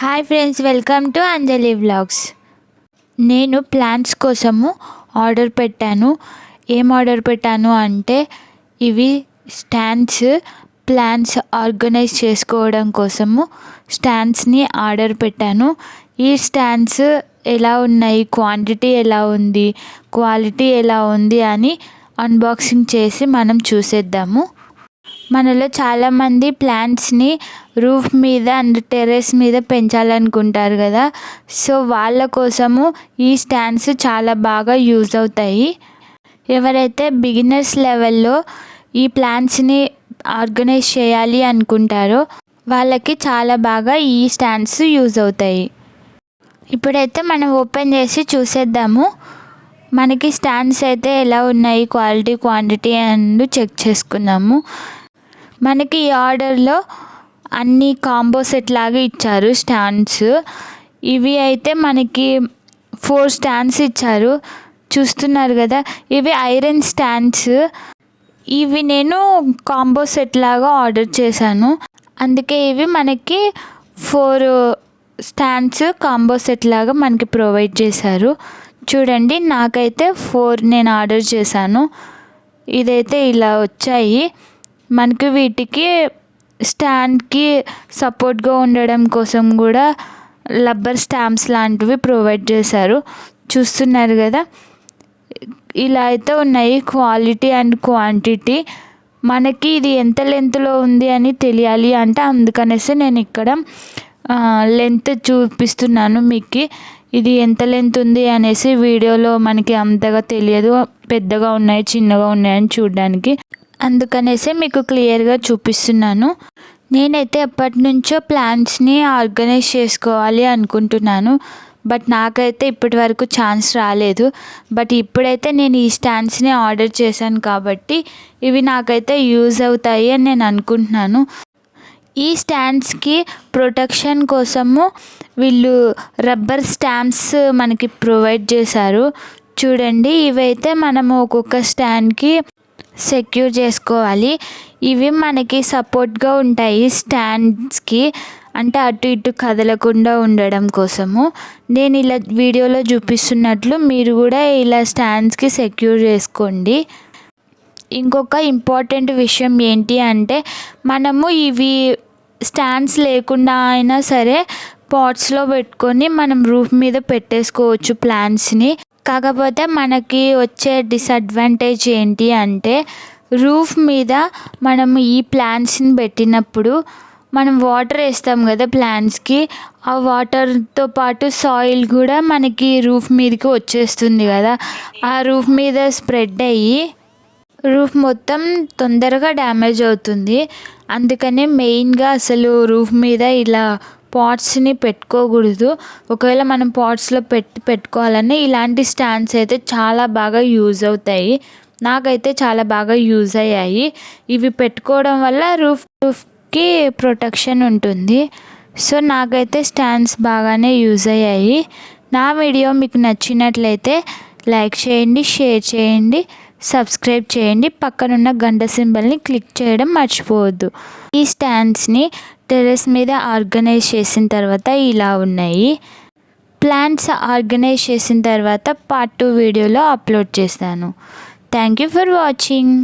Hi friends welcome to Anjali vlogs నేను plants కోసము order పెట్టాను. ఏం ఆర్డర్ పెట్టాను అంటే ఇవి స్టాండ్స్ ప్లాంట్స్ ఆర్గనైజ్ చేసుకోవడం కోసము స్టాండ్స్ని ఆర్డర్ పెట్టాను. ఈ స్టాండ్స్ ఎలా ఉన్నాయి క్వాంటిటీ ఎలా ఉంది క్వాలిటీ ఎలా ఉంది అని అన్బాక్సింగ్ చేసి మనం చూసేద్దాము. మనలో చాలామంది ప్లాంట్స్ని రూఫ్ మీద అండ్ టెర్రస్ మీద పెంచాలనుకుంటారు కదా. సో వాళ్ళ కోసము ఈ స్టాండ్స్ చాలా బాగా యూజ్ అవుతాయి. ఎవరైతే బిగినర్స్ లెవెల్లో ఈ ప్లాంట్స్ని ఆర్గనైజ్ చేయాలి అనుకుంటారో వాళ్ళకి చాలా బాగా ఈ స్టాండ్స్ యూజ్ అవుతాయి. ఇప్పుడైతే మనం ఓపెన్ చేసి చూసేద్దాము. మనకి స్టాండ్స్ అయితే ఎలా ఉన్నాయి? క్వాలిటీ క్వాంటిటీ అండ్ చెక్ చేసుకుందాము. మనకి ఈ ఆర్డర్లో అన్ని కాంబో సెట్ లాగా ఇచ్చారు స్టాండ్స్. ఇవి అయితే మనకి ఫోర్ స్టాండ్స్ ఇచ్చారు. చూస్తున్నారు కదా ఇవి ఐరన్ స్టాండ్స్. ఇవి నేను కాంబో సెట్ లాగా ఆర్డర్ చేశాను. అందుకే ఇవి మనకి ఫోర్ స్టాండ్స్ కాంబో సెట్ లాగా మనకి ప్రొవైడ్ చేశారు. చూడండి నాకైతే ఫోర్ నేను ఆర్డర్ చేశాను. ఇదైతే ఇలా వచ్చాయి. మనకి వీటికి స్టాండ్కి సపోర్ట్గా ఉండడం కోసం కూడా రబ్బర్ స్టాంప్స్ లాంటివి ప్రొవైడ్ చేశారు. చూస్తున్నారు కదా? ఇలా అయితే ఉన్నాయి. Quality and quantity. మనకి ఇది ఎంత లెంత్లో ఉంది అని తెలియాలి అంటే అందుకనేసి నేను ఇక్కడ లెంత్ చూపిస్తున్నాను మీకు. ఇది ఎంత లెంత్ ఉంది అనేసి వీడియోలో మనకి అంతగా తెలియదు. పెద్దగా ఉన్నాయి చిన్నగా ఉన్నాయని చూడడానికి. అందుకనేసే మీకు క్లియర్గా చూపిస్తున్నాను. నేనైతే ఎప్పటి నుంచో ప్లాన్స్ని ఆర్గనైజ్ చేసుకోవాలి అనుకుంటున్నాను. బట్ నాకైతే ఇప్పటి వరకు ఛాన్స్ రాలేదు. బట్ ఇప్పుడైతే నేను ఈ స్టాండ్స్ని ఆర్డర్ చేశాను కాబట్టి ఇవి నాకైతే యూజ్ అవుతాయి అని నేను అనుకుంటున్నాను. ఈ స్టాండ్స్కి ప్రొటెక్షన్ కోసము వీళ్ళు రబ్బర్ స్టాంప్స్ మనకి ప్రొవైడ్ చేశారు. చూడండి ఇవైతే మనము ఒక్కొక్క స్టాండ్కి సెక్యూర్ చేసుకోవాలి. ఇవి మనకి సపోర్ట్గా ఉంటాయి స్టాండ్స్కి. అంటే అటు ఇటు కదలకుండా ఉండడం కోసము. నేను ఇలా వీడియోలో చూపిస్తున్నట్లు మీరు కూడా ఇలా స్టాండ్స్కి సెక్యూర్ చేసుకోండి. ఇంకొక ఇంపార్టెంట్ విషయం ఏంటి అంటే మనము ఇవి స్టాండ్స్ లేకుండా అయినా సరే పాట్స్లో పెట్టుకొని మనం రూఫ్ మీద పెట్టేసుకోవచ్చు ప్లాంట్స్ని. కాకపోతే మనకి వచ్చే డిసడ్వాంటేజ్ ఏంటి అంటే రూఫ్ మీద మనం ఈ ప్లాంట్స్ని పెట్టినప్పుడు మనం వాటర్ వేస్తాం కదా ప్లాంట్స్కి ఆ వాటర్తో పాటు సాయిల్ కూడా మనకి రూఫ్ మీదకి వచ్చేస్తుంది కదా. ఆ రూఫ్ మీద స్ప్రెడ్ అయ్యి రూఫ్ మొత్తం తొందరగా డ్యామేజ్ అవుతుంది. అందుకనే మెయిన్గా అసలు రూఫ్ మీద ఇలా పాట్స్ని పెట్టుకోకూడదు. ఒకవేళ మనం పాట్స్లో పెట్టి పెట్టుకోవాలన్నా ఇలాంటి స్టాండ్స్ అయితే చాలా బాగా యూజ్ అవుతాయి. నాకైతే చాలా బాగా యూజ్ అయ్యాయి. ఇవి పెట్టుకోవడం వల్ల రూఫ్ రూఫ్కి ప్రొటెక్షన్ ఉంటుంది. సో నాకైతే స్టాండ్స్ బాగానే యూజ్ అయ్యాయి. నా వీడియో మీకు నచ్చినట్లయితే లైక్ చేయండి షేర్ చేయండి సబ్స్క్రైబ్ చేయండి. పక్కనున్న గంట సింబల్ని క్లిక్ చేయడం మర్చిపోవద్దు. ఈ స్టాండ్స్ని టెర్రస్ మీద ఆర్గనైజ్ చేసిన తర్వాత ఇలా ఉన్నాయి. ప్లాంట్స్ ఆర్గనైజ్ చేసిన తర్వాత పార్ట్ టూ వీడియోలో అప్లోడ్ చేస్తాను. Thank you for watching.